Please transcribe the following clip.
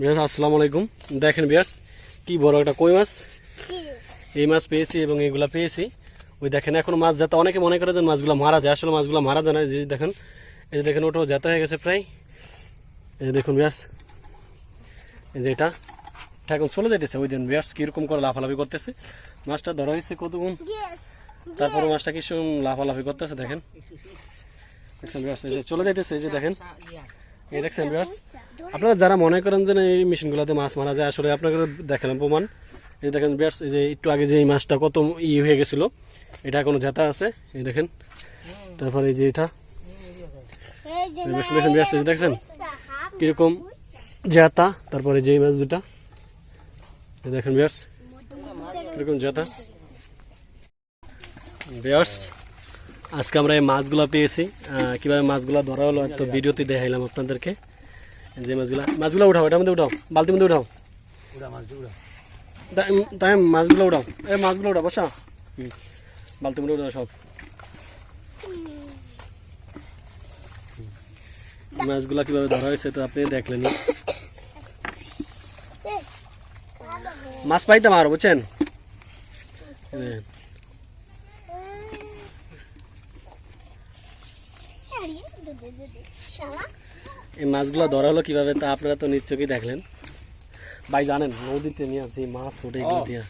বিয়াস আসসালামু আলাইকুম। দেখেন বিয়াস কি বড় একটা কই মাছ? এই মাছ পেয়েছি এবং এগুলা পেয়েছি। ওই দেখেন, এখন মাছ যাতে অনেকে মনে করে যে মাছগুলো মারা যায়, আসলে মাছগুলো মারা যায় না। যে দেখেন, এই যে দেখেন, ওটাও যাতে হয়ে গেছে প্রায়। এই দেখুন বিয়াস এই যে এটা। এখন চলে যাইতেছে ওই দিন বিয়াস কীরকম করে লাফালাফি করতেছে। মাছটা ধরা হয়েছে কতগুণ? তারপরে মাছটা কি সব লাফালাফি করতেছে, দেখেন। চলে যাইতেছে, এই যে দেখেন। এই দেখছেন বিয়াস আপনারা যারা মনে করেন যে এই মেশিনগুলোতে মাছ মারা যায় আসলে আপনাকে দেখালাম প্রমাণ। এই দেখেন বিয়াস এই যে একটু আগে যে এই মাছটা কত ই হয়ে গেছিল এটা এখনও জেতা আছে এই দেখেন। তারপরে এই যে এটা। দেখেন এই দেখছেন কীরকম জেতা তারপরে যে মাছ দুটা। এই দেখেন বিয়াস কীরকম জেতা বিয়াস আজকে আমরা এই মাছগুলো পেয়েছি। কীভাবে মাছগুলো ধরা হলো একটা ভিডিওতে দেখাইলাম আপনাদেরকে। যে মাছগুলা মাছগুলো উঠাও এটার মধ্যে উঠাও। বালতির মধ্যে উঠাও। তাই মাছগুলো উঠাও। এই মাছগুলো উঠাও বসা। হুম, বালতির মধ্যে উঠাও সব। মাছগুলা কীভাবে ধরা হয়েছে তো আপনি দেখলেন। মাছ পাইতাম আর বুঝছেন? এই, এই মাছগুলো ধরা হলো কীভাবে তা আপনারা তো নিশ্চয়ই দেখলেন। ভাই জানেন নদীতে নিয়ে আসি মাছ ওঠে এগুলো দিয়া।